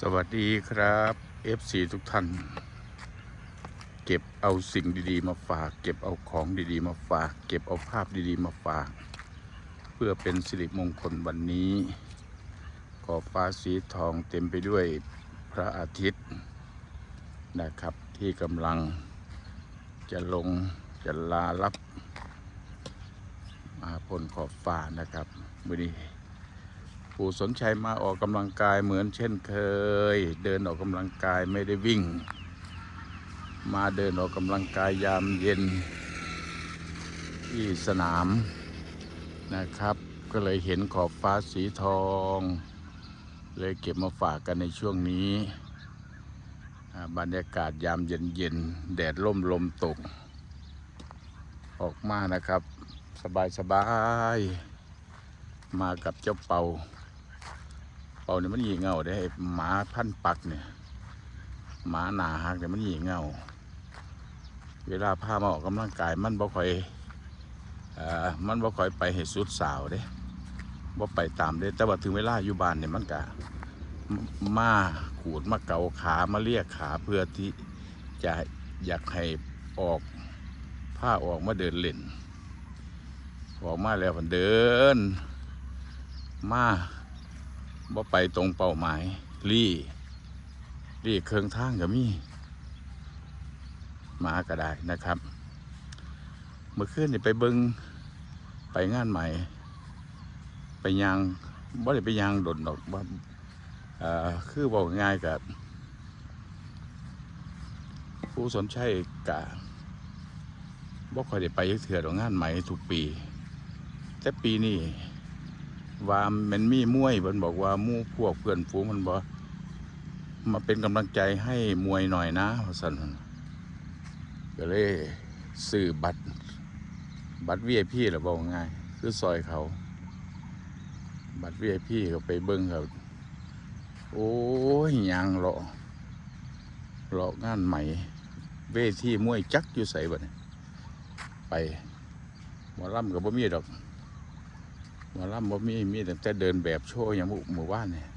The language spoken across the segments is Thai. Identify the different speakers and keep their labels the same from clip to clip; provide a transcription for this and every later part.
Speaker 1: สวัสดีครับ FC ทุกท่าน เก็บเอาสิ่งดีๆ มาฝาก เก็บเอาของดีๆ มาฝาก เก็บเอาภาพดีๆ มาฝาก เพื่อเป็นสิริมงคลวันนี้ ขอบฟ้าสีทองเต็มไปด้วยพระอาทิตย์นะครับ ที่กำลังจะลงจะลารับมาพ้นขอบฟ้านะครับวันนี้ ปู่สนชัยมาออกกำลังกายเหมือนเช่นเคย เดินออกกำลังกายไม่ได้วิ่ง มาเดินออกกำลังกายยามเย็น ที่สนามนะครับ ก็เลยเห็นขอบฟ้าสีทอง เลยเก็บมาฝากกันในช่วงนี้ บรรยากาศยามเย็นๆแดดล่มลมตก ออกมานะครับ สบายๆมากับเจ้าเปา เป่าเนี่ยมันหยีเงาได้หมาพันปักเนี่ยหมาหนาหักเนี่ยมันหยีเงา เวลาพามาออกกำลังกายมันบ่ค่อยอ่อมันบ่ค่อยไปให้สุดสาวเด้บ่ไปตามเด้แต่ว่าถึงเวลาอยู่บ้านเนี่ยมันกะมาขูดมาเกาขามาเลียกขาเพื่อที่จะอยากให้ออกผ้าออกมาเดินเล่นออกมาแล้วมันเดิน มา บ่ไปตรงเป้าหมายรี่รี่เครื่องทางก็มีมาก็ได้นะครับ เมื่อคืนนี่ไปเบิงไปงานใหม่ ไปยางบ่ได้ไปยางดนดอกบ่เอ่อคือบอกง่ายกับผู้สนใจกะบ่ค่อยได้ไปยักเถื่อดอกงานใหม่ทุกปี แต่ปีนี้ ว่ามันมีมวยมันบอกว่ามู่พวกเพื่อนฝูงมันบอกมาเป็นกำลังใจให้มวยหน่อยนะว่สันก็เลยซื้อบัตร บัตรวีไอพีหรือบอกง่าย คือซอยเขา บัตรวีไอพีก็ไปเบิ้งเขาโอ้ยยางเลาะเลาะงานใหม่ เวทีมวยจักอยู่ใส่บัดไปหมอลำกับบ่มีดอก หมาล่ำบ่มีมีแต่แต่เดินแบบโชว์อย่างหมู่หมู่บ้านเนี่ย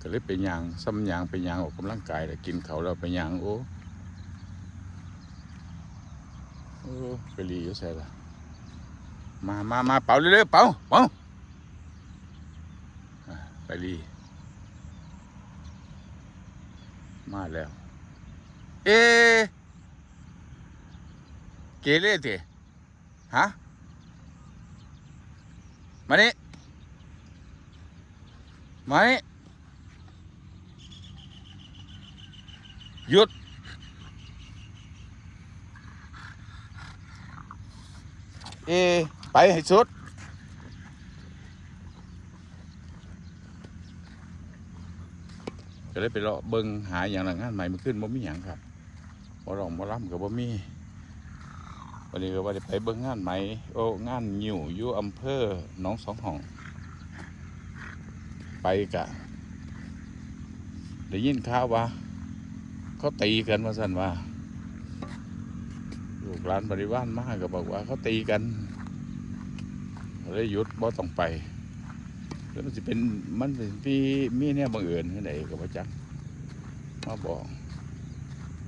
Speaker 1: ก็เลยไปยางซ้ำยางไปยางออกกำลังกายแล้วกินเขาวแล้วไปยางโอ้โอ้ไปรีอยู่ใส่ละมามามาเป่าเร็วๆเป่าเป่าไปรีมาแล้ว เอเกเรเต ฮะ มานี่มานี่หยุด เอ ไปให้สุด ก็เลยไปเลาะเบิงหาอย่างหลังงานใหม่มาขึ้นบ่มีอย่างครับบ่ร้องบ่ร่ำกับบ่มี วันนี้ก็ว่าจะไปเบิ่งงานไหม โอ้งานยิวอยู่อำเภอหนองสองห้อง ไปกะได้ยินข่าวว่าเขาตีกันว่าสันว่าลูกหลานบริวารมากก็บอกว่าเขาตีกันเลยหยุดบ่ต้องไปแล้วมันจะเป็นมันเป็นพี่มีเนี่ยบังเอิญที่ไหนกับพระจักมาบอก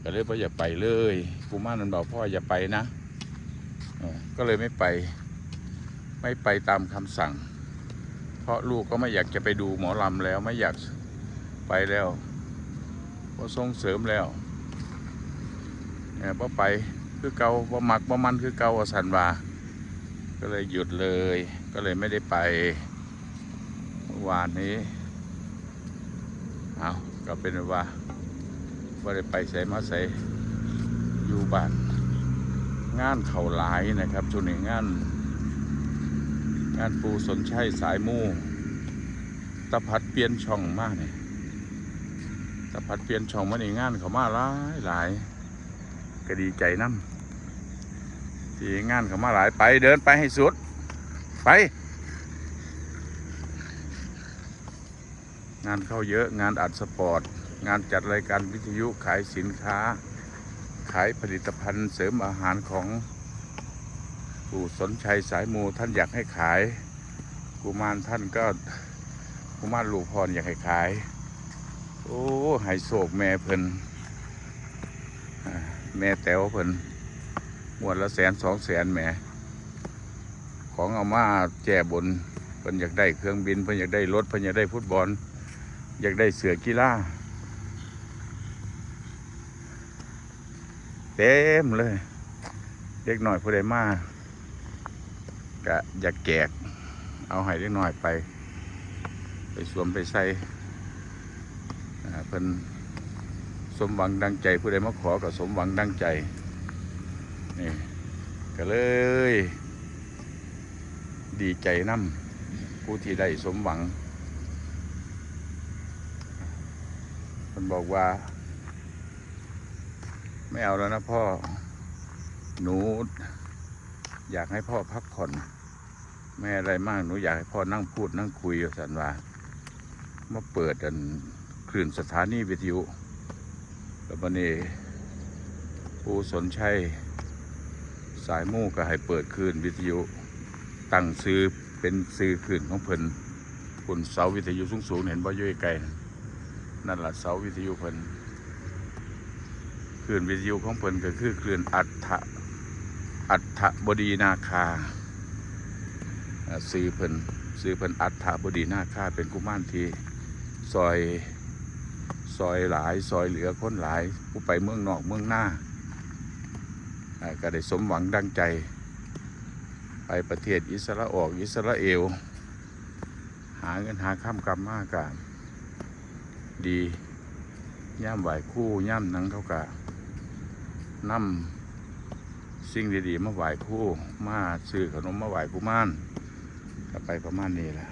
Speaker 1: ก็เลยพ่ออย่าไปเลยกูม่านมันบอกพ่ออย่าไปนะ ก็เลยไม่ไป ไม่ไปตามคำสั่ง เพราะลูกก็ไม่อยากจะไปดูหมอลำแล้วไม่อยากไปแล้วเพราะส่งเสริมแล้วเนี่ยพอไปคือเกาพอมักพอมันคือเกาอสันวาก็เลยหยุดเลย ก็เลยไม่ได้ไปเมื่อวานนี้เอาก็เป็นว่าว่าได้ไปใส่มาใส่อยู่บ้าน งานเขาหลายนะครับช่วงนี้งาน งานปูสนชัยสายมูตะพัดเปลี่ยนช่องมากเนี่ยตะพัดเปลี่ยนช่องมาในงานเขามาหลายหลายก็ดีใจน้ำที่งานเขามาหลายไปเดินไปให้สุด ไป งานเข้าเยอะงานอัดสปอร์ต งานจัดรายการวิทยุขายสินค้า ขายผลิตภัณฑ์เสริมอาหารของผู้สนชัยสายมูท่านอยากให้ขาย กุมารท่านก็กุมารลูกพรอยากให้ขาย โอ้หายโศกแม่เพิ่นแม่แต๋วเพิ่นงวดละแสนสองแสนแหมของเอามาแจ่บนเพิ่นอยากได้เครื่องบินเพิ่นอยากได้รถเพิ่นอยากได้ฟุตบอล อยากได้เสือกีฬา เต็มเลย เล็กหน่อยผู้ใดมากก็อยากแจกเอาให้เล็กหน่อยไป ไปสวมไปใส่เพิ่นสมหวังดังใจผู้ใดมาขอก็สมหวังดังใจนี่ก็เลย ดีใจน้ำผู้ที่ได้สมหวังมันบอกว่า ไม่เอาแล้วนะพ่อ หนู อยากให้พ่อพักผ่อนไม่อะไรมากหนูอยากให้พ่อนั่งพูดนั่งคุยกับสันว่ามาเปิดอันคลื่นสถานีวิทยุแล้วบันนี้ผู้สนชัยสายมู่ก็ให้เปิดคลื่นวิทยุตั้งซื้อเป็นซื้อขึ้นของเพิ่นคุณเสาวิทยุสูงสูงๆเห็นบ่อยู่ไกลนั่นนั่นล่ะเสาวิทยุเพิ่น ลื่นวิทยุของเพิ่นก็คือคลื่นอัฐอัฐบดีนาคาซื้อเพิ่นซื้อเพิ่นอัฐบดีนาคาเป็นกุมารที่ซอยซอยหลายซอยเหลือคนหลายผู้ไปเมืองนอกเมืองหน้าก็ได้สมหวังดังใจ ไปประเทศอิสราออกอิสราเอล หาเงินหาข้ามกรรมมากกะดีย่ำไหวคู่ย่ำนังเขากะ นำสิ่งดีๆมาไหวคู่มาซื้อขนมมาไหวกุมารก็ไปประมาณนี้แหละ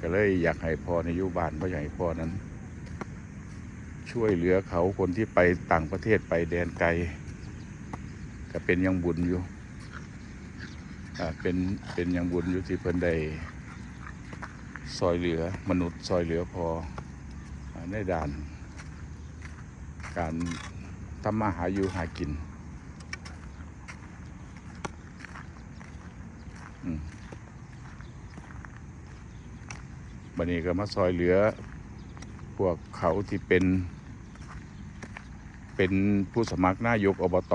Speaker 1: ก็เลยอยากให้พ่อในยุบานเพราะอให้พ่อนั้น ช่วยเหลือเขาคนที่ไปต่างประเทศไปแดนไกล ก็เป็นยังบุญอยู่เป็นเป็นยังบุญอยู่ที่เพิ่นได้ซอยเหลือมนุษย์ซอยเหลือพอในด่าน การทำมาหาอยู่หากินบันนี้ก็มาซอยเหลือ พวกเขาที่เป็น เป็นผู้สมัครนายกอบต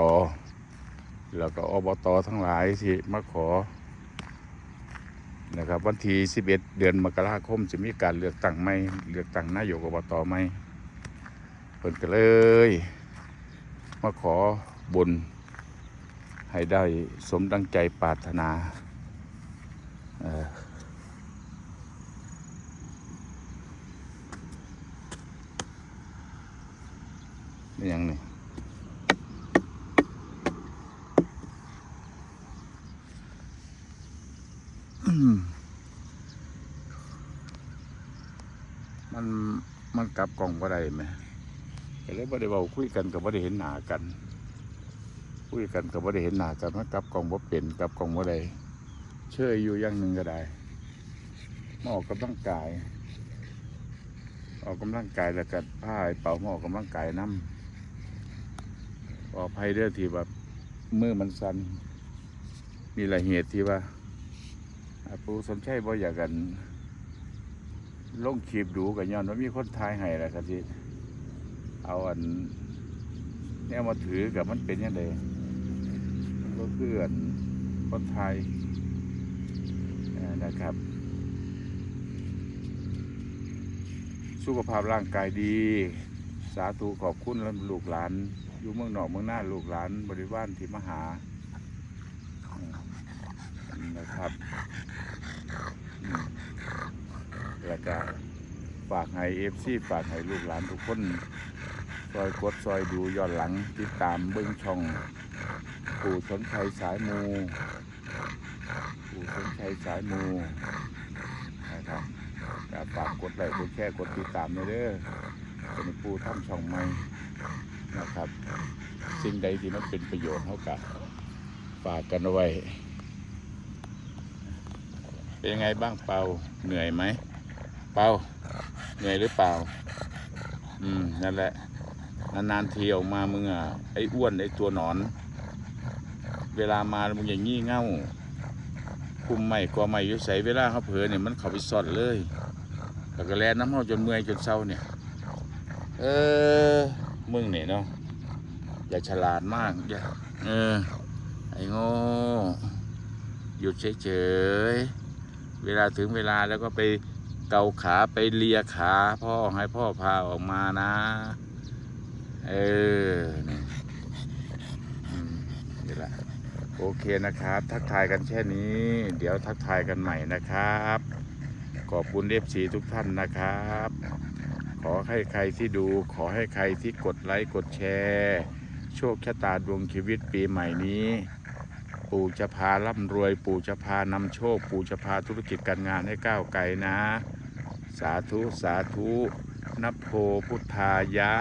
Speaker 1: แล้วก็อบตทั้งหลายที่มาขอนะครับวันที่11 เดือนมกราคมจะมีการเลือกตั้งไม่เลือกตั้งนายกอบตไหม เพิ่นก็เลย มาขอบน ให้ได้สมดังใจปรารถนาเอ่อนี่ยังนี่มันมันกลับกล่องบ่ได้ไหม ก็เลยบ่ได้เว้าคุยกันกับบ่ได้เห็นหน้ากันคุยกันกับบ่ได้เห็นหน้ากันมันกลับกองบ่เป็นกลับกองบ่ได้เชื่ออยู่อย่างหนึ่งก็ได้มาออกกำลังกาย ออกกำลังกายแล้วก็ผ้าเป่ามาออกกำลังกายน้ำขออภัยเด้อที่แบบมือมันสั่นนี่แหละเหตุที่ว่าปูสมชัยบ่อยากกันลงคลิปดูกันย้อนว่ามีคนทายให้แหละครับที่ เอาอันเนี่ยมาถือกับมันเป็นยังไงก็คืออันคนไทยนะครับ สุขภาพร่างกายดี สาธุขอบคุณลูกหลาน อยู่เมืองนอกเมืองหน้าลูกหลานบริวารที่มหานะครับแล้วก็ฝากให้เอฟซีฝากให้ลูกหลานทุกคน ซอยกดซอยดูย้อนหลังติดตามเบิ้งช่องปู่สนชัยสายมูปู่สนชัยสายมูนะครับก็ฝากกดไลค์กดแชร์กดติดตามเลยเด้อเป็นปู่ทำช่องใหม่นะครับ สิ่งใดที่มันเป็นประโยชน์เท่ากับฝากกันไว้ เป็นยังไงบ้างเปาเหนื่อยไหม เปาเหนื่อยหรือเปล่า อืม นั่นแหละ นานๆทีออกมามึงอะไอ้อ้วนไอ้ตัวหนอน เวลามามึงอย่างงี้เง่าปุ่มใหม่กว่าใหม่ยู่ใส่เวลาเขาเผลอเนี่ยมันเข้าไปซ่อนเลยแล้วก็แลน้ำเฮาจนเมื่อยจนเศร้าเนี่ย เออมึงเนี่ยเนาะอย่าฉลาดมากอย่าเออไอ้โง่หยุดเฉยๆเวลาถึงเวลาแล้วก็ไปเกาขาไปเลียขาพ่อให้พ่อพาออกมานะ เออนี่นี่แหละโอเคนะครับ ทักทายกันแค่นี้ เดี๋ยวทักทายกันใหม่นะครับ ขอบคุณเอฟซีทุกท่านนะครับ ขอให้ใครที่ดู ขอให้ใครที่กดไลค์กดแชร์โชคชะตาดวงชีวิตปีใหม่นี้ ปู่จะพาร่ำรวย ปู่จะพานำโชค ปู่จะพาธุรกิจการงานให้ก้าวไกลนะ สาธุสาธุนับโพพุทธายะ